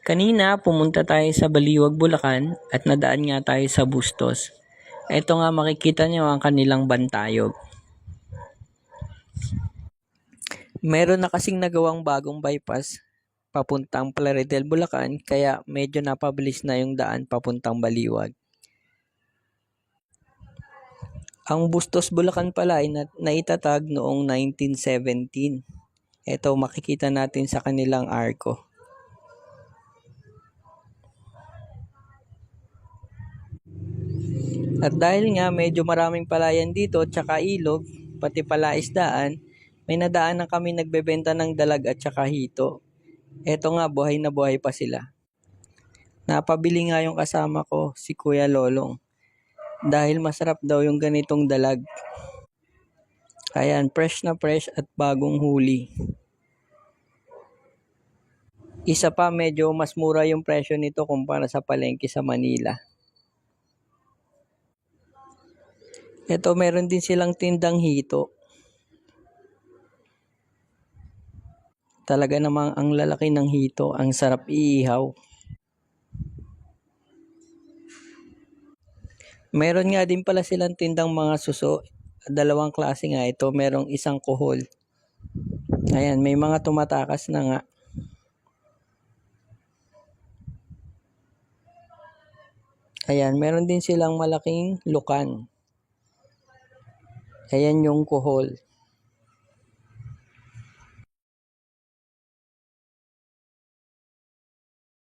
Kanina, pumunta tayo sa Baliwag, Bulacan at nadaan nga tayo sa Bustos. Ito nga makikita nyo ang kanilang bantayog. Meron na kasing nagawang bagong bypass papuntang Plaridel, Bulacan kaya medyo napabilis na yung daan papuntang Baliwag. Ang Bustos, Bulacan pala ay na- naitatag noong 1917. Ito makikita natin sa kanilang arko. At dahil nga medyo maraming palayan dito tsaka ilog, pati pala isdaan, may nadaan na kami nagbebenta ng dalag at tsaka hito. Eto nga, buhay na buhay pa sila. Napabili nga yung kasama ko, si Kuya Lolong. Dahil masarap daw yung ganitong dalag. Ayan, fresh na fresh at bagong huli. Isa pa, medyo mas mura yung presyo nito kumpara sa palengke sa Manila. Ito, meron din silang tindang hito. Talaga namang ang lalaki ng hito, ang sarap iihaw. Meron nga din pala silang tindang mga suso. Dalawang klase nga ito. Merong isang kuhol. Ayan, may mga tumatakas na nga. Ayan, meron din silang malaking lukan. Ayan yung kuhol.